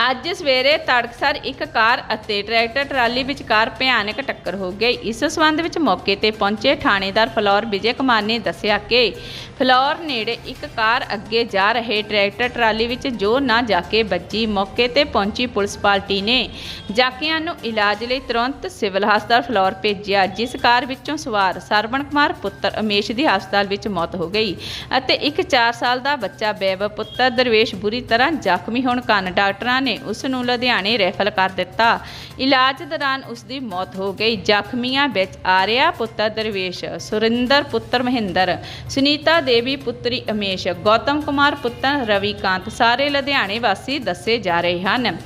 ਅੱਜ ਸਵੇਰੇ ਤੜਕਸਰ ਇੱਕ ਕਾਰ ਅਤੇ ਟਰੈਕਟਰ ਟਰਾਲੀ ਵਿਚਕਾਰ ਭਿਆਨਕ ਟੱਕਰ ਹੋ ਗਈ। ਇਸ ਸਬੰਧ ਵਿੱਚ ਮੌਕੇ ਤੇ ਪਹੁੰਚੇ ਥਾਣੇਦਾਰ ਫਲੌਰ ਵਿਜੇ ਕੁਮਾਰ ਨੇ ਦੱਸਿਆ ਕਿ ਫਲੌਰ ਨੇੜੇ ਇੱਕ ਕਾਰ ਅੱਗੇ ਜਾ ਰਹੇ ਟਰੈਕਟਰ ਟਰਾਲੀ ਵਿੱਚ ਜੋ ਨਾ ਜਾ ਕੇ ਵੱਜੀ, ਮੌਕੇ ਤੇ ਪਹੁੰਚੀ ਪੁਲਿਸ ਪਾਰਟੀ ਨੇ ਜਾਕੀਆਂ ਨੂੰ ਇਲਾਜ ਲਈ ਤੁਰੰਤ ਸਿਵਲ ਹਸਪਤਾਲ ਫਲੌਰ ਭੇਜਿਆ, ਜਿਸ ਕਾਰ ਵਿੱਚੋਂ ਸਵਾਰ ਸਰਵਣ ਕੁਮਾਰ ਪੁੱਤਰ ਅਮੇਸ਼ ਦੀ ਹਸਪਤਾਲ ਵਿੱਚ ਮੌਤ ਹੋ ਗਈ ਅਤੇ ਇੱਕ 4 ਸਾਲ ਦਾ ਬੱਚਾ ਬੇਬ ਪੁੱਤਰ ਦਰਵੇਸ਼ ਬੁਰੀ ਤਰ੍ਹਾਂ ਜ਼ਖਮੀ ਹੋਣ ਕਾਰਨ ਡਾਕਟਰਾਂ ਨੇ ਉਸ ਨੂੰ ਲੁਧਿਆਣੇ ਰੈਫਰ ਕਰ ਦਿੱਤਾ। ਇਲਾਜ ਦੌਰਾਨ ਉਸ ਦੀ ਮੌਤ ਹੋ ਗਈ। ਜ਼ਖਮੀਆਂ ਵਿੱਚ ਆਰਿਆ ਪੁੱਤਰ ਦਰਵੇਸ਼, ਸੁਰਿੰਦਰ ਪੁੱਤਰ ਮਹਿੰਦਰ, ਸੁਨੀਤਾ ਦੇਵੀ ਪੁੱਤਰੀ ਅਮੇਸ਼, ਗੌਤਮ ਕੁਮਾਰ ਪੁੱਤਰ ਰਵੀਕਾਂਤ ਸਾਰੇ ਲੁਧਿਆਣੇ ਵਾਸੀ ਦੱਸੇ ਜਾ ਰਹੇ ਹਨ।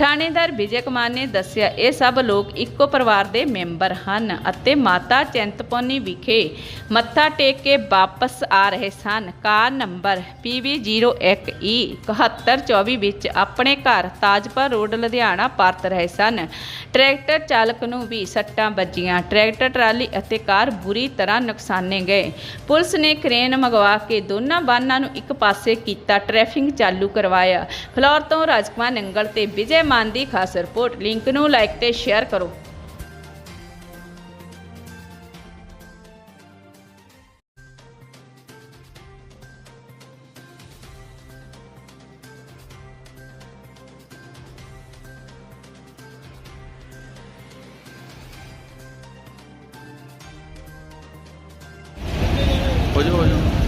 ਥਾਣੇਦਾਰ ਵਿਜੇ ਕੁਮਾਰ ਨੇ ਦੱਸਿਆ, ਇਹ ਸਭ ਲੋਕ ਇੱਕੋ ਪਰਿਵਾਰ ਦੇ ਮੈਂਬਰ ਹਨ ਅਤੇ ਮਾਤਾ ਚਿੰਤਪੁਰਨੀ ਵਿਖੇ ਮੱਥਾ ਟੇਕ ਕੇ ਵਾਪਸ ਆ ਰਹੇ ਸਨ। ਕਾਰ ਨੰਬਰ PV01E 7124 ਵਿੱਚ ਆਪਣੇ ਘਰ ਤਾਜਪੁਰ ਰੋਡ, ਲੁਧਿਆਣਾ ਪਰਤ ਰਹੇ ਸਨ। ਟਰੈਕਟਰ ਚਾਲਕ ਨੂੰ ਵੀ ਸੱਟਾਂ ਵੱਜੀਆਂ। ਟਰੈਕਟਰ, ਟਰਾਲੀ ਅਤੇ ਕਾਰ ਬੁਰੀ ਤਰ੍ਹਾਂ ਨੁਕਸਾਨੇ ਗਏ। ਪੁਲਿਸ ਨੇ ਕ੍ਰੇਨ ਮੰਗਵਾ ਕੇ ਦੋਨਾਂ ਵਾਹਨਾਂ ਨੂੰ ਇੱਕ ਪਾਸੇ ਕੀਤਾ, ਟ੍ਰੈਫਿਕ ਚਾਲੂ ਕਰਵਾਇਆ। ਫਲੋਰ ਤੋਂ ਰਾਜਕੁਮਾਰ ਨੰਗਲ ਤੇ ਵਿਜੇ ਮਾਨ ਦੀ ਖਾਸ ਰਿਪੋਰਟ ਲਿੰਕ ਨੂੰ ਲਾਈਕ ਤੇ ਸ਼ੇਅਰ ਕਰੋ। ਹੋ ਜਾ ਹੋ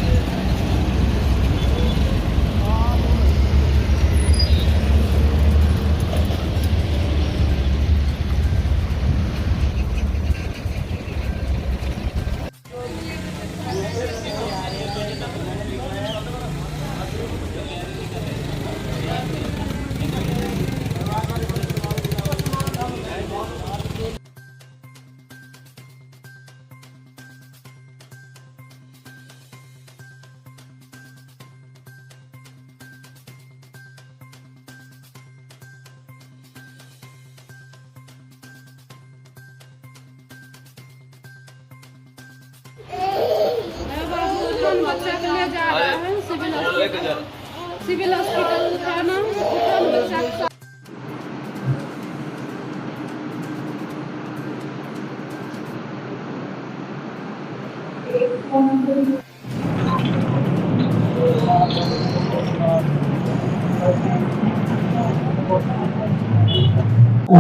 ਜਾ बच्चा के लिए जा रहा है सिविल हॉस्पिटल सिविल हॉस्पिटल था ना उठा बच्चा का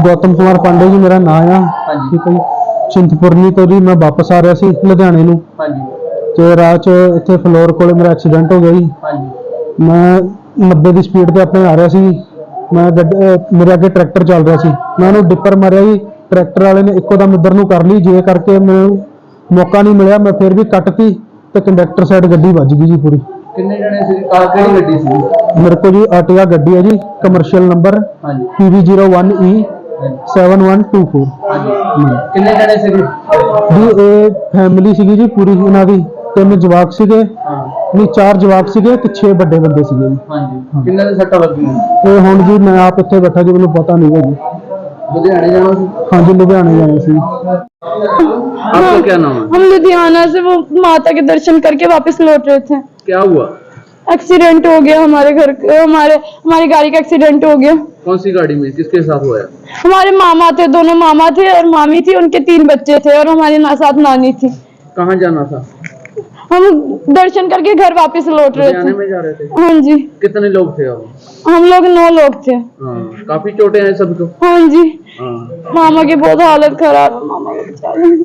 ਗੌਤਮ ਕੁਮਾਰ ਪਾਂਡੇ ਜੀ ਮੇਰਾ ਨਾਮ ਆ ਹਾਂਜੀ। ਠੀਕ ਹੈ ਜੀ ਚਿੰਤਪੁਰਨੀ ਤੋਂ ਜੀ ਮੈਂ ਵਾਪਸ ਆ ਰਿਹਾ ਸੀ ਲੁਧਿਆਣੇ ਨੂੰ ਹਾਂਜੀ ਤੇ ਰਾਹ 'ਚ ਇੱਥੇ ਫਲੋਰ ਕੋਲੇ ਮੇਰਾ ਐਕਸੀਡੈਂਟ ਹੋ ਗਿਆ ਜੀ। ਹਾਂਜੀ। ਮੈਂ 90 ਦੀ ਸਪੀਡ ਤੇ ਆਪਣੇ ਆ ਰਿਹਾ ਸੀ। ਮੈਂ ਮੇਰੇ ਅੱਗੇ ਟਰੈਕਟਰ ਚੱਲ ਰਿਹਾ ਸੀ। ਮੈਂ ਉਹਨੂੰ ਡਿੱਪਰ ਮਾਰਿਆ ਜੀ। ਟਰੈਕਟਰ ਵਾਲੇ ਨੇ ਇੱਕੋ ਦਮ ਇੱਧਰ ਨੂੰ ਕਰ ਲਈ। ਜੇ ਕਰਕੇ ਮੈਨੂੰ ਮੌਕਾ ਨਹੀਂ ਮਿਲਿਆ ਮੈਂ ਫਿਰ ਵੀ ਕੱਟਤੀ ਤੇ ਕੰਡਕਟਰ ਸਾਈਡ ਗੱਡੀ ਵੱਜ ਗਈ ਜੀ ਪੂਰੀ। ਕਿੰਨੇ ਜਣੇ ਸੀ? ਕਾਰ ਕਿਹੜੀ ਗੱਡੀ ਸੀ? ਮੇਰੇ ਕੋਲ ਜੀ ਆਰਟੀਆ ਗੱਡੀ ਹੈ ਜੀ। ਕਮਰਸ਼ੀਅਲ ਨੰਬਰ ਹਾਂਜੀ। PV01E ਹਾਂਜੀ। 7124 ਹਾਂਜੀ। ਕਿੰਨੇ ਜਣੇ ਸੀ? ਜੀ ਇਹ ਫੈਮਿਲੀ ਸੀਗੀ ਜੀ ਪੂਰੀ ਇਹਨਾਂ ਦੀ। ਤਿੰਨ ਜਵਾਕ ਸੀਗੇ ਹਾਂ ਨਹੀਂ ਚਾਰ ਜਵਾਕ ਸੀਗੇ ਤੇ 6 ਵੱਡੇ ਬੰਦੇ ਸੀਗੇ ਜੀ ਹਾਂਜੀ ਕਿੰਨੇ ਦੇ ਸੱਟਾਂ ਲੱਗੀਆਂ ਇਹ ਹੁਣ ਜੀ ਮੈਂ ਆਪ ਇੱਥੇ ਬੈਠਾ ਜੀ ਮੈਨੂੰ ਪਤਾ ਨਹੀਂ ਹੈ ਜੀ ਲੁਧਿਆਣੇ ਜਾਣਾ ਸੀ ਹਾਂਜੀ ਲੁਧਿਆਣੇ ਜਾਣਾ ਸੀ आपका क्या नाम है हम लुधियाना से वो माता के दर्शन करके वापस लौट रहे थे क्या हुआ एक्सीडेंट हो गया हमारे घर हमारे हमारी गाड़ी का एक्सीडेंट हो गया कौन सी गाड़ी में किसके साथ हुआ है हमारे मामा थे दोनों मामा थे और मामी थी उनके तीन बच्चे थे और हमारे ना- साथ नानी थी कहाँ जाना था हम दर्शन करके घर वापस लौट रहे लुधियाने थे में जा रहे थे हाँ जी कितने लोग थे अब हम लोग नौ लोग थे हाँ काफी चोटें हैं सबको हाँ जी हाँ मामा की बहुत हालत खराब है मामा के बेचारे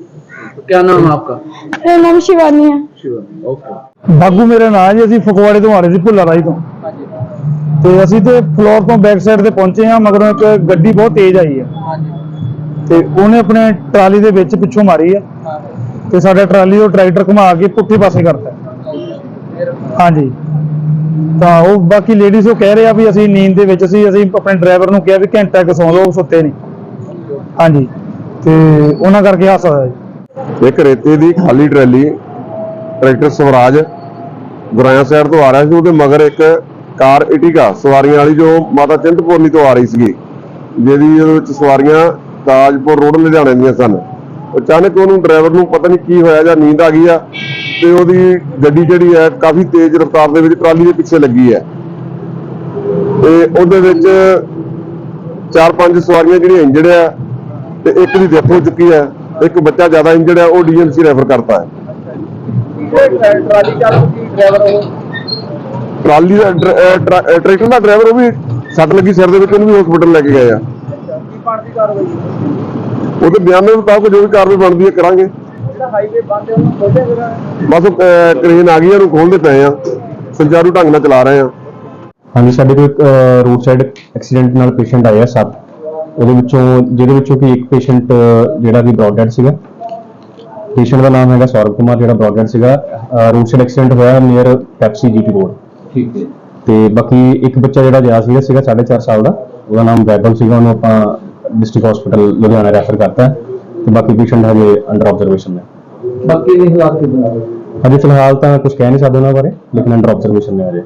तो क्या नाम है आपका मेरा नाम शिवानी है शिवा ओके ਬਾਗੂ ਮੇਰਾ ਨਾਂ ਜੀ ਅਸੀਂ ਫਗਵਾੜੇ ਤੋਂ ਆ ਰਹੇ ਸੀ ਭੁੱਲਾ ਰਾਈ ਤੋਂ हाँ जी ਤੇ ਅਸੀਂ ਤੇ ਫਲੋਰ ਤੋਂ ਬੈਕ ਸਾਈਡ ਤੇ ਪਹੁੰਚੇ ਹਾਂ ਮਗਰੋਂ ਇੱਕ ਗੱਡੀ ਬਹੁਤ ਤੇਜ਼ ਆਈ ਹੈ हाँ जी ਤੇ ਉਹਨੇ ਆਪਣੇ ਟਰਾਲੀ ਦੇ ਵਿੱਚ ਪਿੱਛੋਂ ਮਾਰੀ ਹੈ हाँ ਤੇ ਸਾਡਾ ਟਰਾਲੀ ਉਹ ਟਰੈਕਟਰ ਘੁਮਾ ਕੇ ਪੁੱਠੇ ਪਾਸੇ ਕਰਤਾ। ਹਾਂਜੀ। ਤਾਂ ਉਹ ਬਾਕੀ ਲੇਡੀਜ਼ ਉਹ ਕਹਿ ਰਿਹਾ ਵੀ ਅਸੀਂ ਨੀਂਦ ਦੇ ਵਿੱਚ ਸੀ, ਅਸੀਂ ਆਪਣੇ ਡਰਾਈਵਰ ਨੂੰ ਕਿਹਾ ਵੀ ਘੰਟਾ ਕੁ ਸੌਂ ਲਓ ਸੁੱਤੇ ਨਹੀਂ ਹਾਂਜੀ। ਤੇ ਉਹਨਾਂ ਕਰਕੇ ਹਾਸਾ ਹੋਇਆ ਜੀ। ਇੱਕ ਰੇਤੇ ਦੀ ਖਾਲੀ trolley tractor Swaraj Guraya side ਤੋਂ ਆ ਰਿਹਾ ਸੀ, ਉਹਦੇ ਮਗਰ ਇੱਕ ਕਾਰ ਇਟਿਕਾ ਸਵਾਰੀਆਂ ਵਾਲੀ ਜੋ ਮਾਤਾ ਚਿੰਤਪੁਰਨੀ ਤੋਂ ਆ ਰਹੀ ਸੀਗੀ, ਜਿਹਦੀ ਉਹਦੇ ਵਿੱਚ ਸਵਾਰੀਆਂ ਤਾਜਪੁਰ ਰੋਡ ਲੁਧਿਆਣੇ ਦੀਆਂ ਸਨ। ਅਚਾਨਕ ਉਹਨੂੰ ਡਰਾਈਵਰ ਨੂੰ ਪਤਾ ਨਹੀਂ ਕੀ ਹੋਇਆ ਜਾਂ ਨੀਂਦ ਆ ਗਈ ਆ ਤੇ ਉਹਦੀ ਗੱਡੀ ਜਿਹੜੀ ਹੈ ਕਾਫੀ ਤੇਜ਼ ਰਫ਼ਤਾਰ ਦੇ ਵਿੱਚ ਟਰਾਲੀ ਦੇ ਪਿੱਛੇ ਲੱਗੀ ਹੈ। ਤੇ ਉਹਦੇ ਵਿੱਚ ਚਾਰ ਪੰਜ ਸਵਾਰੀਆਂ ਜਿਹੜੀਆਂ ਇੰਜੜ ਆ ਤੇ ਇੱਕ ਦੀ ਡੈਥ ਹੋ ਚੁੱਕੀ ਹੈ ਇੱਕ ਬੱਚਾ ਜ਼ਿਆਦਾ ਇੰਜੜ ਆ ਉਹ ਡੀਐਮਸੀ ਰੈਫਰ ਕਰਤਾ ਹੈ। ਟਰਾਲੀ ਦਾ ਟਰੈਕਟਰ ਦਾ ਡਰਾਈਵਰ ਉਹ ਵੀ ਸੱਟ ਲੱਗੀ ਸਿਰ ਦੇ ਵਿੱਚ ਉਹਨੂੰ ਵੀ ਹਸਪੀਟਲ ਲੈ ਕੇ ਗਏ ਆ। ਕੀ ਪਾਰਟੀ ਕਾਰਵਾਈ? ਉਹਦੇ ਬਿਆਨ ਦੇ ਮੁਤਾਬਕ ਜੋ ਕਾਰਵਾਈ ਬਣਦੀ ਹੈ ਕਰਾਂਗੇ। ਬਸ ਕ੍ਰੇਨ ਆ ਗਈ ਆ, ਖੋਲਦੇ ਪਏ ਆ। ਸੰਚਾਰੂ ਢੰਗ ਨਾਲ ਚਲਾ ਰਹੇ ਆ। ਹਾਂਜੀ ਸਾਡੇ ਕੋਲ ਰੋਡ ਸਾਈਡ ਐਕਸੀਡੈਂਟ ਨਾਲ ਪੇਸ਼ੈਂਟ ਆਇਆ ਸੱਤ। ਉਹਦੇ ਵਿੱਚੋਂ ਜਿਹਦੇ ਵਿੱਚੋਂ ਕਿ ਇੱਕ ਪੇਸ਼ੈਂਟ ਜਿਹੜਾ ਕਿ ਬ੍ਰੌਡਹੈਡ ਸੀਗਾ। ਪੇਸ਼ੈਂਟ ਦਾ ਨਾਮ ਹੈਗਾ ਸੌਰਵ ਕੁਮਾਰ ਜਿਹੜਾ ਬ੍ਰੌਡਹੈਡ ਸੀਗਾ। ਰੋਡ ਸਾਈਡ ਐਕਸੀਡੈਂਟ ਹੋਇਆ ਨੀਅਰ ਪੈਪਸੀ ਜੀਟੀ ਰੋਡ ਠੀਕ ਹੈ। ਤੇ ਬਾਕੀ ਇੱਕ ਬੱਚਾ ਜਿਹੜਾ ਗਿਆ ਸੀਗਾ ਸੀਗਾ 4.5 ਸਾਲ ਦਾ। ਉਹਦਾ ਨਾਮ ਵੈਭਵ ਸੀਗਾ ਉਹਨੂੰ ਆਪਾਂ ਡਿਸਟ੍ਰਿਕਟ ਹਸਪੀਟਲ ਲੁਧਿਆਣਾ ਰੈਫਰ ਕਰਤਾ ਹੈ ਤੇ ਬਾਕੀ ਪੇਸ਼ੈਂਟ ਹਜੇ ਅੰਡਰ ਆਬਜ਼ਰਵੇਸ਼ਨ ਨੇ बाकी नहीं हालात के बना ਹਜੇ ਫਿਲਹਾਲ ਤਾਂ ਕੁਝ ਕਹਿ ਨਹੀਂ ਸਕਦੇ ਉਹਨਾਂ ਬਾਰੇ ਲੇਕਿਨ ਅੰਡਰ ਆਬਜ਼ਰਵੇਸ਼ਨ ਨੇ ਹਜੇ